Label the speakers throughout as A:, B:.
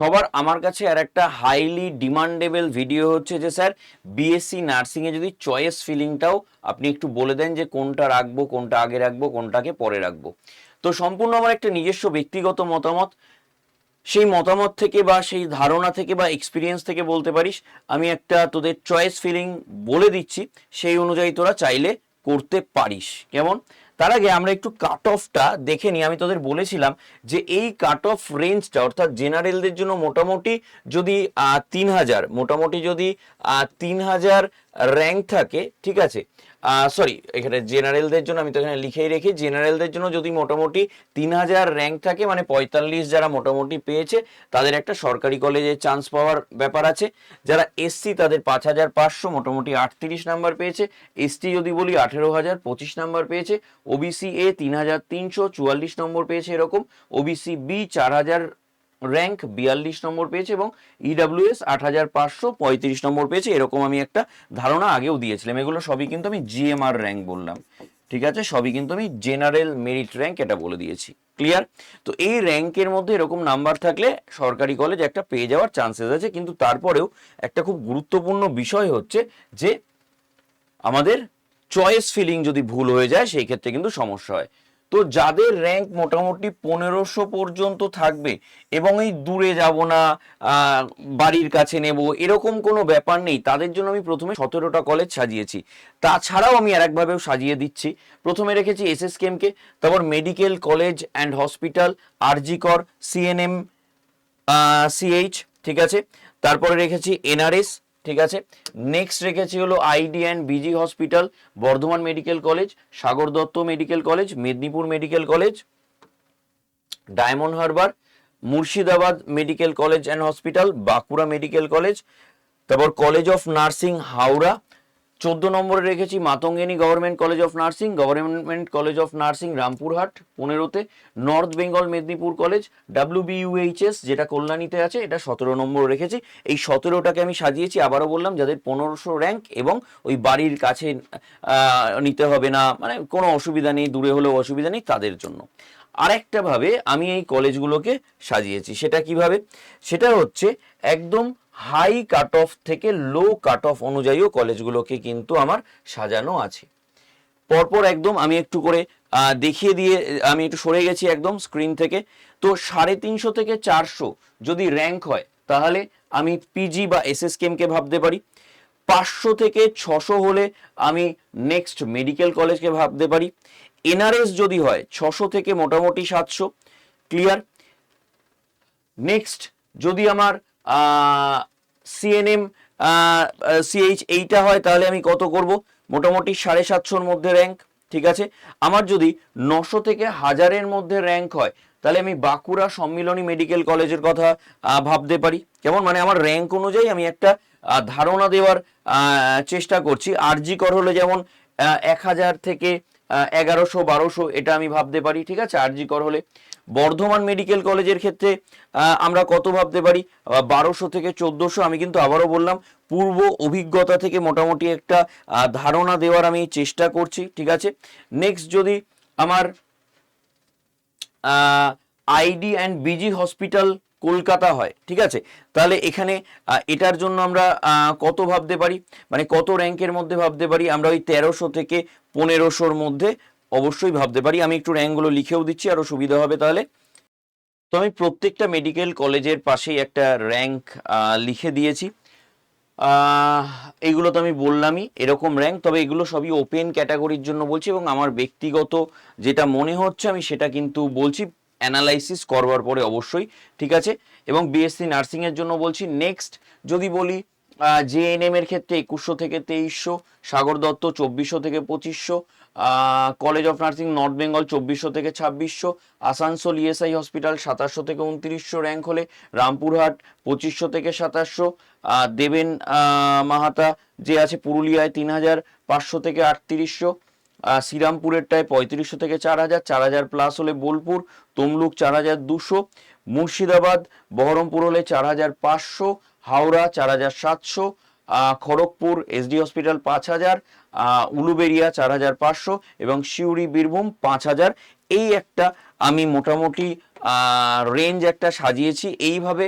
A: সবার আমার কাছে আর একটা হাইলি ডিমান্ডেবল ভিডিও হচ্ছে যে স্যার বিএসসি নার্সিংয়ে যদি চয়েস ফিলিংটাও আপনি একটু বলে দেন যে, কোনটা রাখব, কোনটা আগে রাখব, কোনটাকে পরে রাখব। তো সম্পূর্ণ আমার একটা নিজস্ব ব্যক্তিগত মতামত। সেই মতামত থেকে বা সেই ধারণা থেকে বা এক্সপিরিয়েন্স থেকে বলতে পারিস, আমি একটা তোদের চয়েস ফিলিং বলে দিচ্ছি, সেই অনুযায়ী তোরা চাইলে করতে পারিস। কেমন? তার আগে আমরা একটু কাট অফটা দেখে নিই। আমি তোদের বলেছিলাম যে এই কাট অফ রেঞ্জটা অর্থাৎ জেনারেলদের জন্য মোটামুটি যদি তিন হাজার, মোটামুটি যদি তিন হাজার র্যাঙ্ক থাকে, ঠিক আছে? সরি এখানে জেনারেলদের জন্য আমি তো এখানে লিখেই রেখি জেনারেলদের জন্য যদি মোটামুটি তিন হাজার র্যাঙ্ক থাকে মানে পঁয়তাল্লিশ যারা মোটামুটি পেয়েছে, তাদের একটা সরকারি কলেজে চান্স পাওয়ার ব্যাপার আছে। যারা এসসি তাদের পাঁচ হাজার পাঁচশো, মোটামুটি আটত্রিশ নাম্বার পেয়েছে। এসটি যদি বলি, আঠেরো হাজার, পঁচিশ নাম্বার পেয়েছে। ওবিসি এ তিন হাজার তিনশো, চুয়াল্লিশ নম্বর পেয়েছে এরকম। ওবিসি বি চার হাজার র্যাঙ্ক বিয়াল্লিশ নম্বর পেয়েছে এবং ইডাব্লিউএস আট হাজার পাঁচশো পঁয়ত্রিশ নম্বর পেয়েছে। এরকম আমি একটা ধারণা আগেও দিয়েছিলাম। এগুলো সবই কিন্তু আমি জিএমআর র্যাঙ্ক বললাম। ঠিক আছে? সবই কিন্তু আমি জেনারেল মেরিট র্যাঙ্ক এটা বলে দিয়েছি। ক্লিয়ার তো এই র্যাঙ্কের মধ্যে এরকম নাম্বার থাকলে সরকারি কলেজ একটা পেয়ে যাওয়ার চান্সেস আছে। কিন্তু তারপরেও একটা খুব গুরুত্বপূর্ণ বিষয় হচ্ছে যে আমাদের চয়েস ফিলিং যদি ভুল হয়ে যায়, সেই ক্ষেত্রে কিন্তু সমস্যা হয়। তো যাদের র্যাঙ্ক মোটামুটি পনেরোশো পর্যন্ত থাকবে, এবং এই দূরে যাব না বাড়ির কাছে নেব, এরকম কোনো ব্যাপার নেই। তাদের জন্য আমি প্রথমে সতেরোটা কলেজ সাজিয়েছি। তাছাড়াও আমি আর একভাবেও সাজিয়ে দিচ্ছি। প্রথমে রেখেছি এস এস কেমকে তারপর medical college and hospital RG Kar CNM CH ঠিক আছে? তারপরে রেখেছি এনআরএস ঠিক আছে? নেক্সট রেখেছি হলো ID and BG hospital Burdwan medical college Sagar Dutta medical college Medinipur medical college Diamond Harbour Murshidabad medical college and hospital Bankura medical college তারপর college of nursing Howrah চোদ্দ নম্বরে রেখেছি Matangini government college of nursing, government college of nursing, Rampurhat, পনেরোতে। North Bengal Medinipur college WBUHS যেটা কল্যাণীতে আছে, এটা সতেরো নম্বর রেখেছি। এই সতেরোটাকে আমি সাজিয়েছি, আবারও বললাম, যাদের পনেরোশো র্যাঙ্ক এবং ওই বাড়ির কাছে নিতে হবে না মানে কোনো অসুবিধা নেই, দূরে হলেও অসুবিধা নেই তাদের জন্য। আরেকটাভাবে আমি এই কলেজগুলোকে সাজিয়েছি, সেটা কীভাবে? সেটা হচ্ছে একদম হাই কাট অফ থেকে লো কাট অফ অনুযায়ীও কলেজগুলোকে কিন্তু আমার সাজানো আছে। পরপর একদম আমি একটু করে দেখিয়ে দিয়ে, আমি একটু সরে গেছি একদম স্ক্রিন থেকে। তো সাড়ে তিনশো থেকে চারশো যদি র্যাঙ্ক হয়, তাহলে আমি পিজি বা এস এস কেমকে ভাবতে পারি। পাঁচশো থেকে ছশো হলে আমি নেক্সট মেডিকেল কলেজকে ভাবতে পারি। এনআরএস যদি হয়, ছশো থেকে মোটামুটি সাতশো ক্লিয়ার নেক্সট যদি আমার সিএনএম সিএইচ এইটা হয়, তাহলে আমি কত করব? মোটামুটি সাড়ে সাতশোর মধ্যে র্যাঙ্ক ঠিক আছে? আমার যদি নশো থেকে হাজারের মধ্যে র্যাঙ্ক হয়, তাহলে আমি বাঁকুড়া সম্মিলনী মেডিকেল কলেজের কথা ভাবতে পারি। কেমন? মানে আমার র্যাঙ্ক অনুযায়ী আমি একটা ধারণা দেওয়ার চেষ্টা করছি। আরজি কর হলে যেমন এক হাজার থেকে এগারোশো, বারোশো, এটা আমি ভাবতে পারি, ঠিক আছে? আরজি কর হলে বর্ধমান মেডিকেল কলেজের ক্ষেত্রে আমরা কত ভাবতে পারি? বারোশো থেকে চোদ্দোশো, আমি কিন্তু আবারও বললাম, পূর্ব অভিজ্ঞতা থেকে মোটামুটি একটা ধারণা দেওয়ার আমি চেষ্টা করছি, ঠিক আছে? নেক্সট যদি আমার ID and BG hospital Kolkata হয় ঠিক আছে? তাহলে এখানে এটার জন্য আমরা কত ভাবতে পারি? মানে কত র্যাঙ্কের মধ্যে ভাবতে পারি? আমরা ওই তেরোশো থেকে পনেরোশোর মধ্যে অবশ্যই ভাবতে পারি। আমি একটু র্যাঙ্কগুলো লিখেও দিচ্ছি আরও সুবিধা হবে তাহলে। তো আমি প্রত্যেকটা মেডিকেল কলেজের পাশেই একটা র্যাঙ্ক লিখে দিয়েছি। আহ, এইগুলো তো আমি বললামই এরকম র্যাঙ্ক তবে এগুলো সবই ওপেন ক্যাটাগরির জন্য বলছি এবং আমার ব্যক্তিগত যেটা মনে হচ্ছে আমি সেটা কিন্তু বলছি। অ্যানালাইসিস করবার পরে অবশ্যই, ঠিক আছে? এবং বিএসসি নার্সিং এর জন্য বলছি নেক্সট যদি বলি জেএনএম এর ক্ষেত্রে একুশশো থেকে তেইশশো, সাগর দত্ত চব্বিশশো থেকে পঁচিশশো college of nursing north Bengal চব্বিশশো থেকে ছাব্বিশশো, আসানসোল ইএসআই হসপিটাল সাতাশশো থেকে উনত্রিশশো র্যাঙ্ক হলে, রামপুরহাট পঁচিশশো থেকে সাতাশশো দেবেন মাহাতা, যে আছে পুরুলিয়ায় তিন হাজার পাঁচশো থেকে আটত্রিশশো শ্রীরামপুরেরটায় পঁয়ত্রিশশো থেকে চার হাজার চার হাজার প্লাস হলে বোলপুর তমলুক চার হাজার দুশো মুর্শিদাবাদ বহরমপুর হলে চার হাজার পাঁচশো হাওড়া চার হাজার সাতশো খড়গপুর এসডি হসপিটাল পাঁচ হাজার আহ, উলুবেড়িয়া চার হাজার পাঁচশো এবং সিউড়ি বীরভূম পাঁচ হাজার। এই একটা আমি মোটামুটি রেঞ্জ একটা সাজিয়েছি। এইভাবে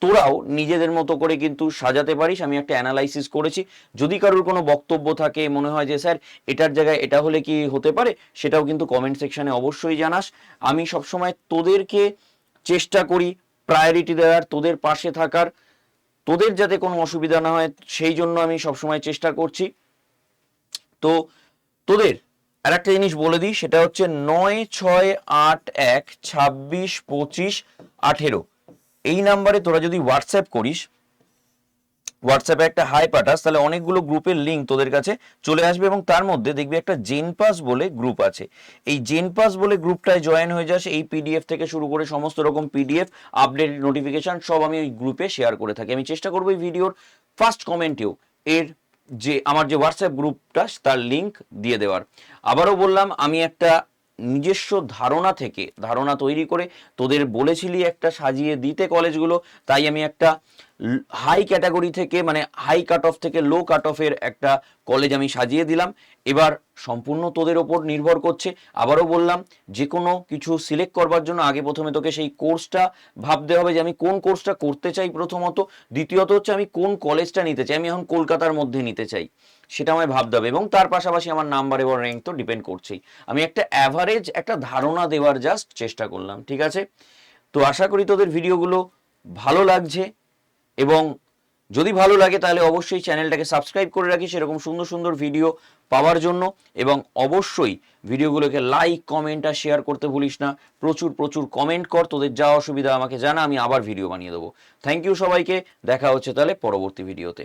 A: তোরাও নিজেদের মতো করে কিন্তু সাজাতে পারিস। আমি একটা অ্যানালাইসিস করেছি। যদি কারোর কোনো বক্তব্য থাকে, মনে হয় যে, স্যার, এটার জায়গায় এটা হলে কি হতে পারে? সেটাও কিন্তু কমেন্ট সেকশানে অবশ্যই জানাস। আমি সবসময় তোদেরকে চেষ্টা করি প্রায়োরিটি দেওয়ার, তোদের পাশে থাকার। তোদের যাতে কোনো অসুবিধা না হয়, সেই জন্য আমি সবসময় চেষ্টা করছি। তো তোদের আর একটা জিনিস বলে দিই, সেটা হচ্ছে নয় ছয় আট এক ছাব্বিশ পঁচিশ আঠেরো। এই নাম্বারে তোরা যদি হোয়াটসঅ্যাপ করিস হোয়াটসঅ্যাপে একটা হাই পাঠাস, তাহলে অনেকগুলো গ্রুপের লিঙ্ক তোদের কাছে চলে আসবে এবং তার মধ্যে দেখবি একটা জেন পাস বলে গ্রুপ আছে। এই জেন পাস বলে গ্রুপটায় জয়েন হয়ে যাস, এই পিডিএফ থেকে শুরু করে সমস্ত রকম পিডিএফ আপডেট নোটিফিকেশন সব আমি ওই গ্রুপে শেয়ার করে থাকি। আমি চেষ্টা করব এই ভিডিওর ফার্স্ট কমেন্টেও এর যে, আমার যে হোয়াটসঅ্যাপ গ্রুপটা তার লিংক দিয়ে দেওয়ার। আবারও বললাম, আমি একটা নিজস্ব ধারণা থেকে, ধারণা তৈরি করে তোদের বলেছিলি একটা সাজিয়ে দিতে কলেজগুলো, তাই আমি একটা হাই ক্যাটাগরি থেকে মানে হাই কাট অফ থেকে লো কাট অফের একটা কলেজ আমি সাজিয়ে দিলাম। এবার সম্পূর্ণ তোদের ওপর নির্ভর করছে। আবারও বললাম যে কোনো কিছু সিলেক্ট করবার জন্য আগে প্রথমে তোকে সেই কোর্সটা ভাবতে হবে যে আমি কোন কোর্সটা করতে চাই প্রথমত। দ্বিতীয়ত হচ্ছে আমি কোন কলেজটা নিতে চাই, আমি এখন কলকাতার মধ্যে নিতে চাই। সেটা আমায় ভাবতে হবে। এবং তার পাশাপাশি আমার নাম্বার এবং র্যাঙ্ক তো ডিপেন্ড করছেই। আমি একটা অ্যাভারেজ একটা ধারণা দেওয়ার জাস্ট চেষ্টা করলাম, ঠিক আছে? তো আশা করি তোদের ভিডিওগুলো ভালো লাগছে এবং যদি ভালো লাগে তাহলে অবশ্যই চ্যানেলটাকে সাবস্ক্রাইব করে রাখিস এরকম সুন্দর সুন্দর ভিডিও পাওয়ার জন্য। এবং অবশ্যই ভিডিওগুলোকে লাইক কমেন্ট আর শেয়ার করতে ভুলিস না। প্রচুর প্রচুর কমেন্ট কর, তোদের যা অসুবিধা আমাকে জানা, আমি আবার ভিডিও বানিয়ে দেবো। থ্যাংক ইউ সবাইকে, দেখা হচ্ছে তাহলে পরবর্তী ভিডিওতে